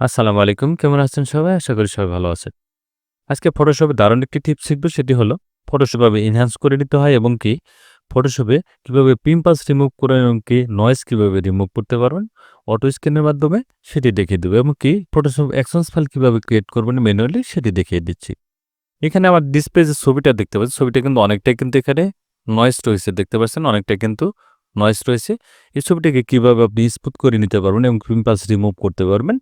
আসসালামু আলাইকুম, কেমন আছেন সবাই? আশা করি সবাই ভালো আছেন। আজকে ফটোশপে দারুণ একটি টিপস শিখব, সেটি হলো ফটোশপে এনহ্যান্স করে নিতে হয় এবং কি ফটোশপে কীভাবে পিম্পাস রিমুভ করে এবং কি নয়েজ কীভাবে রিমুভ করতে পারবেন অটো স্ক্যানের মাধ্যমে সেটি দেখিয়ে দেবো এবং কি ফটোশপ অ্যাকশনস ফাইল কীভাবে ক্রিয়েট করবেন ম্যানুয়ালি সেটি দেখিয়ে দিচ্ছি। এখানে আমার ডিসপ্লে যে ছবিটা দেখতে পাচ্ছি ছবিটা কিন্তু অনেকটাই কিন্তু এখানে নয়েজ রয়েছে, দেখতে পাচ্ছেন? অনেকটা কিন্তু নয়েজ রয়েছে। এই ছবিটাকে কীভাবে আপনি স্মুথ করে নিতে পারবেন এবং পিম্পাস রিমুভ করতে পারবেন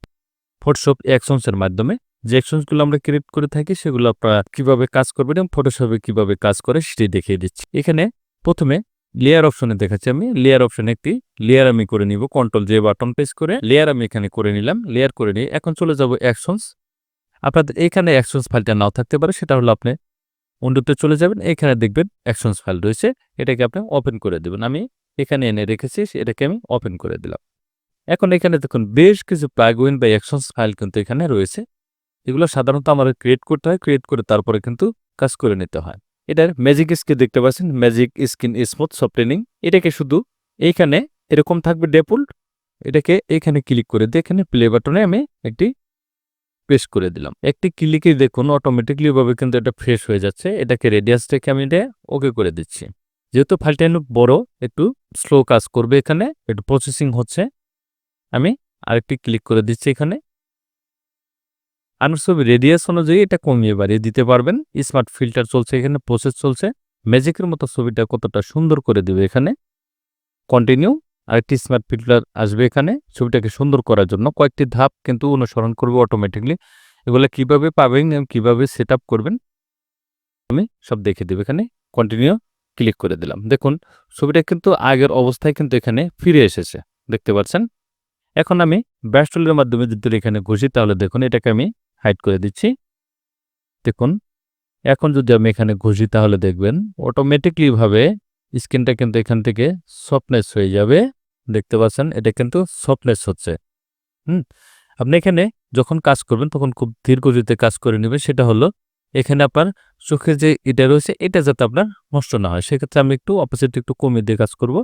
ফটোশপ অ্যাকশনসের মাধ্যমে। যে অ্যাকশনসগুলো আমরা ক্রিয়েট করে থাকি, সেগুলো আপনারা কীভাবে কাজ করবেন এবং ফটোশপে কীভাবে কাজ করে সেটি দেখিয়ে দিচ্ছি। এখানে প্রথমে লেয়ার অপশনে দেখাচ্ছি আমি। লেয়ার অপশনে একটি লেয়ার আমি করে নিব। কন্ট্রোল যে বাটন প্রেস করে লেয়ার আমি এখানে করে নিলাম। লেয়ার করে নিয়ে এখন চলে যাব অ্যাকশনস আপনাদের এখানে অ্যাকশনস ফাইলটা নাও থাকতে পারে। সেটা হলো আপনি উন্ডুতে চলে যাবেন। এখানে দেখবেন অ্যাকশনস ফাইল রয়েছে। এটাকে আপনি ওপেন করে দেবেন। আমি এখানে এনে রেখেছি। এটাকে আমি ওপেন করে দিলাম। এখন এখানে দেখুন, বেশ কিছু প্লাগইন বা অ্যাকশনস ফাইল কিন্তু এখানে রয়েছে। এগুলো সাধারণত আমাদের ক্রিয়েট করতে হয় ক্রিয়েট করে তারপরে কিন্তু কাজ করে নিতে হয়। এটার ম্যাজিক স্কিন দেখতে পাচ্ছেন ম্যাজিক স্কিন স্মুথ সফটেনিং এটাকে শুধু এইখানে এরকম থাকবে ডেপুল্ট এটাকে এখানে ক্লিক করে দিয়ে এখানে প্লে বাটনে আমি একটি প্রেস করে দিলাম। একটি ক্লিকে দেখুন অটোমেটিকলি ভাবে কিন্তু এটা ফ্রেশ হয়ে যাচ্ছে। এটাকে রেডিয়াস থেকে আমি এটা ওকে করে দিচ্ছি। যেহেতু ফাইলটা বড়, একটু স্লো কাজ করবে এখানে, একটু প্রসেসিং হচ্ছে আমি আরেকটি ক্লিক করে দিচ্ছি এখানে। আপনার ছবি রেডিয়াস অনুযায়ী এটা কমিয়ে বাড়িয়ে দিতে পারবেন। স্মার্ট ফিল্টার চলছে এখানে প্রসেস চলছে। ম্যাজিকের মতো ছবিটা কতটা সুন্দর করে দেবে এখানে। কন্টিনিউ আরেকটি স্মার্ট ফিল্টার আসবে এখানে। ছবিটাকে সুন্দর করার জন্য কয়েকটি ধাপ কিন্তু অনুসরণ করবে অটোমেটিকলি এগুলো কীভাবে পাবেন এবং কীভাবে সেট করবেন, আমি সব দেখে দেবো এখানে। কন্টিনিউ ক্লিক করে দিলাম। দেখুন, ছবিটা কিন্তু আগের অবস্থায় কিন্তু এখানে ফিরে এসেছে। দেখতে পাচ্ছেন? এখন আমি ব্যাস্টলের মাধ্যমে যদি এখানে ঘষি, তাহলে দেখুন এটাকে আমি হাইড করে দিচ্ছি। দেখুন, এখন যদি আমি এখানে ঘষি, তাহলে দেখবেন অটোমেটিকলি ভাবে স্ক্রিনটা কিন্তু এখান থেকে সফটনেস হয়ে যাবে। দেখতে পাচ্ছেন, এটা কিন্তু সফটনেস হচ্ছে। হুম, আপনি এখানে যখন কাজ করবেন, তখন খুব ধীর গতিতে কাজ করে নেবেন। সেটা হলো, এখানে আপনার চোখে যে এটা রয়েছে, এটা যাতে আপনার নষ্ট না হয়। সেক্ষেত্রে আমি একটু অপোজিট একটু কমিয়ে দিয়ে কাজ করব।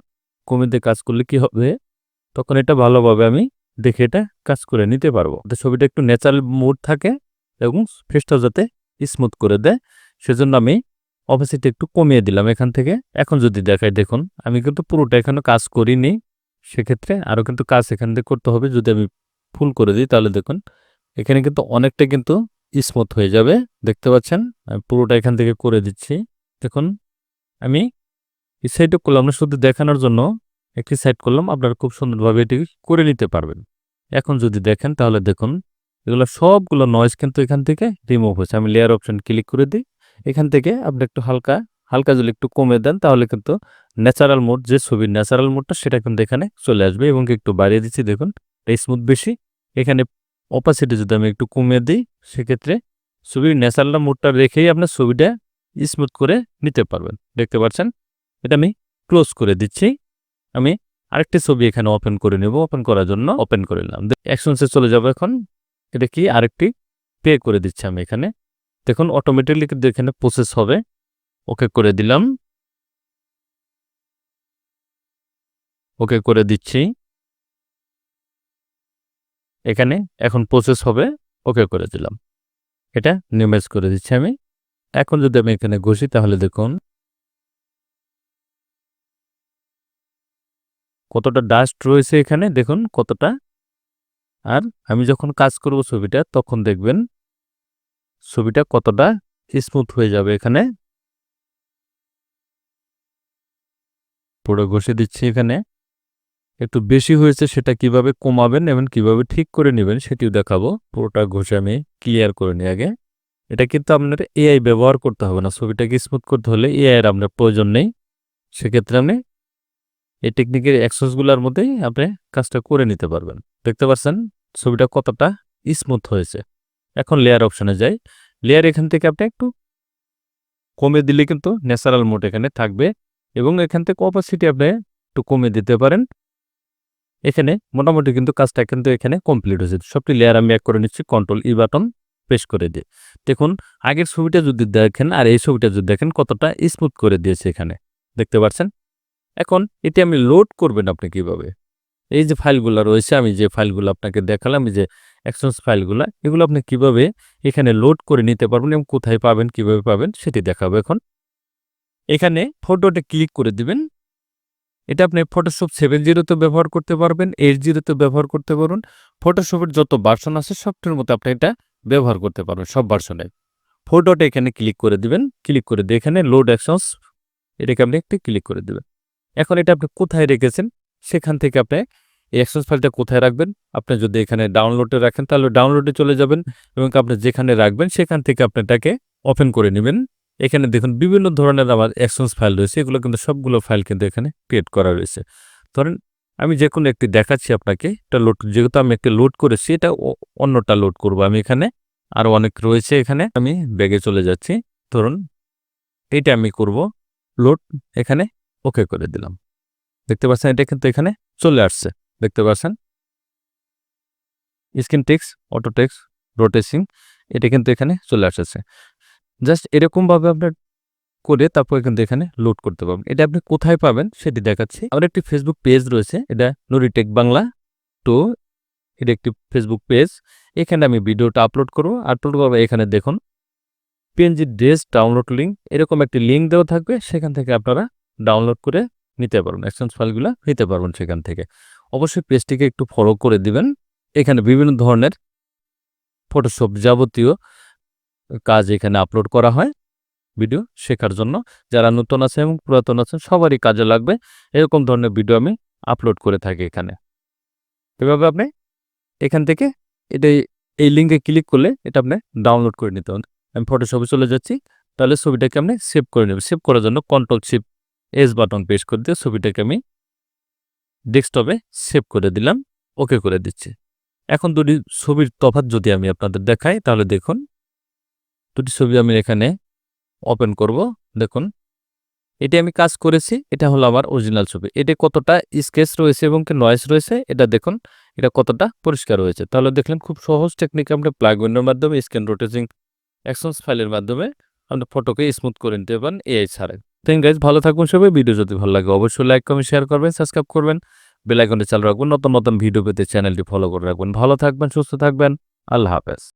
কমিয়ে দিয়ে কাজ করলে কি হবে? তখন এটা ভালোভাবে আমি দেখে এটা কাজ করে নিতে পারব। ছবিটা একটু ন্যাচারাল মুড থাকে এবং ফেসটা যাতে স্মুথ করে দেয়। সেজন্য আমি অপোজিট একটু কমিয়ে দিলাম এখান থেকে। এখন যদি দেখাই, দেখুন, আমি কিন্তু পুরোটা এখানে কাজ করিনি। সেক্ষেত্রে আরও কিন্তু কাজ এখান থেকে করতে হবে। যদি আমি ফুল করে দিই, তাহলে দেখুন, এখানে কিন্তু অনেকটা কিন্তু স্মুথ হয়ে যাবে। দেখতে পাচ্ছেন? আমি পুরোটা এখান থেকে করে দিচ্ছি। দেখুন, আমি এই করলাম শুধু দেখানোর জন্য একটি সাইড করলাম, আপনারা খুব সুন্দরভাবে এটি করে নিতে পারবেন। এখন যদি দেখেন, তাহলে দেখুন, এগুলো সবগুলো নয়েজ কিন্তু এখান থেকে রিমুভ হয়েছে। আমি লেয়ার অপশন ক্লিক করে দিই। এখান থেকে আপনি একটু হালকা হালকা যদি একটু কমে দেন, তাহলে কিন্তু ন্যাচারাল মোড যে ছবির ন্যাচারাল মোডটা সেটা কিন্তু এখানে চলে আসবে এবং একটু বাড়িয়ে দিচ্ছি। দেখুন স্মুথ বেশি। এখানে অপাসিটি যদি আমি একটু কমিয়ে দিই, সেক্ষেত্রে ছবির ন্যাচারাল মোডটা রেখেই আপনার ছবিটা স্মুথ করে নিতে পারবেন। দেখতে পাচ্ছেন? এটা আমি ক্লোজ করে দিচ্ছি। আমি আরেকটি ছবি এখানে ওপেন করে নেব ওপেন করার জন্য ওপেন করে নিলাম। অ্যাকশনসে চলে যাব এখন। এটা কি? আরেকটি পে করে দিচ্ছি আমি এখানে। দেখুন অটোমেটিকলি কিন্তু এখানে প্রসেস হবে। ওকে করে দিলাম। ওকে করে দিচ্ছি। এখানে এখন প্রসেস হবে, ওকে করে দিলাম। এটা নিউমেজ করে দিচ্ছি আমি। এখন যদি আমি এখানে ঘষি তাহলে দেখুন কতটা ডাস্ট রয়েছে এখানে, দেখুন কতটা। আর আমি যখন কাজ করব ছবিটা, তখন দেখবেন ছবিটা কতটা স্মুথ হয়ে যাবে এখানে। পুরো ঘষে দিচ্ছি এখানে। একটু বেশি হয়েছে সেটা কীভাবে কমাবেন এবং কীভাবে ঠিক করে নেবেন সেটিও দেখাবো। পুরোটা ঘষে আমি ক্লিয়ার করে নিই আগে। এটা কিন্তু আপনার এআই ব্যবহার করতে হবে না। ছবিটাকে স্মুথ করতে হলে এআইয়ের আপনার প্রয়োজন নেই। সেক্ষেত্রে আপনি এই টেকনিকের অ্যাক্সেসগুলোর মধ্যেই আপনি কাজটা করে নিতে পারবেন। দেখতে পাচ্ছেন, ছবিটা কতটা স্মুথ হয়েছে। এখন লেয়ার অপশানে যাই। লেয়ার এখান থেকে আপনি একটু কমে দিলে কিন্তু ন্যাচারাল মোড এখানে থাকবে এবং এখান থেকে অপাসিটি আপনি একটু কমে দিতে পারেন। এখানে মোটামুটি কিন্তু কাজটা কিন্তু এখানে কমপ্লিট হয়েছে। সবটি লেয়ার আমি এক করে নিচ্ছি কন্ট্রোল ই বাটন প্রেস করে দিয়ে। দেখুন, আগের ছবিটা যদি দেখেন আর এই ছবিটা যদি দেখেন কতটা স্মুথ করে দিয়েছে এখানে। দেখতে পাচ্ছেন? এখন এটি আমি লোড করবেন আপনি কীভাবে? এই যে ফাইলগুলো রয়েছে, আমি যে ফাইলগুলো আপনাকে দেখালাম যে অ্যাকশনস ফাইলগুলা, এগুলো আপনি কীভাবে এখানে লোড করে নিতে পারবেন এবং কোথায় পাবেন, কীভাবে পাবেন, সেটি দেখাবো এখন। এখানে ফটোতে ক্লিক করে দিবেন। এটা আপনি ফটোশপ সেভেন জিরোতে ব্যবহার করতে পারবেন এইট জিরোতে ব্যবহার করতে পারবেন। ফটোশপের যত ভার্সন আছে, সবটির মতো আপনি এটা ব্যবহার করতে পারবেন, সব ভার্সনে ফটোটা এখানে ক্লিক করে দিবেন ক্লিক করে দিয়ে এখানে লোড অ্যাকশনস এটাকে আপনি একটু ক্লিক করে দিবেন। এখন এটা আপনি কোথায় রেখেছেন? সেখান থেকে আপনি এই অ্যাকশনস ফাইলটা কোথায় রাখবেন? আপনি যদি এখানে ডাউনলোডে রাখেন, তাহলে ডাউনলোডে চলে যাবেন এবং আপনি যেখানে রাখবেন, সেখান থেকে আপনি এটাকে ওপেন করে নেবেন। এখানে দেখুন, বিভিন্ন ধরনের আমার অ্যাকশনস ফাইল রয়েছে। এগুলো কিন্তু সবগুলো ফাইল কিন্তু এখানে ক্রিয়েট করা রয়েছে। ধরেন, আমি যে কোনো একটি দেখাচ্ছি আপনাকে, এটা লোড যেহেতু আমি একটি লোড করেছি, এটা অন্যটা লোড করব। আমি এখানে আরও অনেক রয়েছে এখানে, আমি ব্যাগে চলে যাচ্ছি। ধরুন, এইটা আমি করব। লোড এখানে ওকে করে দিলাম। দেখতে পাচ্ছেন, এটা কিন্তু এখানে চলে আসছে। দেখতে পাচ্ছেন? Screen text auto text rotating এটা কিন্তু এখানে চলে আসছে। জাস্ট এরকমভাবে আপনার করে তারপর কিন্তু এখানে লোড করতে পারবেন। এটা আপনি কোথায় পাবেন সেটি দেখাচ্ছি। আমার একটি ফেসবুক পেজ রয়েছে, এটা নুরিটেক বাংলা তো এটা একটি ফেসবুক পেজ এখানে আমি ভিডিওটা আপলোড করব আপলোড করব এখানে দেখুন। পিএনজি ড্রেস ডাউনলোড লিঙ্ক, এরকম একটি লিঙ্ক দেওয়া থাকবে, সেখান থেকে আপনারা ডাউনলোড করে নিতে পারবেন এক্সচেঞ্জ ফাইলগুলো নিতে পারবেন সেখান থেকে। অবশ্যই পেজটিকে একটু ফলো করে দিবেন। এখানে বিভিন্ন ধরনের ফটোশপ যাবতীয় কাজ এখানে আপলোড করা হয় ভিডিও শেখার জন্য। যারা নতুন আছে এবং পুরাতন আছেন, সবারই কাজে লাগবে। এরকম ধরনের ভিডিও আমি আপলোড করে থাকি এখানে। এভাবে আপনি এখান থেকে এটা এই লিঙ্কে ক্লিক করলে এটা আপনি ডাউনলোড করে নিতে হবে আমি ফটোশপে চলে যাচ্ছি, তাহলে ছবিটাকে আপনি সেভ করে নেবেন। সেভ করার জন্য control shift S button press করে দিয়ে ছবিটাকে আমি ডেস্কটপে সেভ করে দিলাম ওকে করে দিচ্ছি। এখন দুটি ছবির তফাৎ যদি আমি আপনাদের দেখাই, তাহলে দেখুন, দুটি ছবি আমি এখানে ওপেন করব। দেখুন, এটি আমি কাজ করেছি, এটা হলো আমার অরিজিনাল ছবি। এটা কতটা স্কেচ রয়েছে এবং কি নয়েস রয়েছে, এটা দেখুন, এটা কতটা পরিষ্কার রয়েছে। তাহলে দেখলেন, খুব সহজ টেকনিক আমরা প্লাগ উইন্ডোর মাধ্যমে স্ক্যান রোটেজিং অ্যাকশনস ফাইলের মাধ্যমে, আমরা ফটোকে স্মুথ করে নিতে পারেন এআই ছাড়া থ্যাংক গাইজ ভালো থাকুন সবাই। ভিডিও যদি ভালো লাগে, অবশ্যই লাইক কমেন্ট শেয়ার করবেন সাবস্ক্রাইব করবেন। বেলাইকনটি চালু রাখবেন। নতুন নতুন ভিডিও পেতে চ্যানেলটি ফলো করে রাখবেন। ভালো থাকবেন, সুস্থ থাকবেন। আল্লাহ হাফেজ।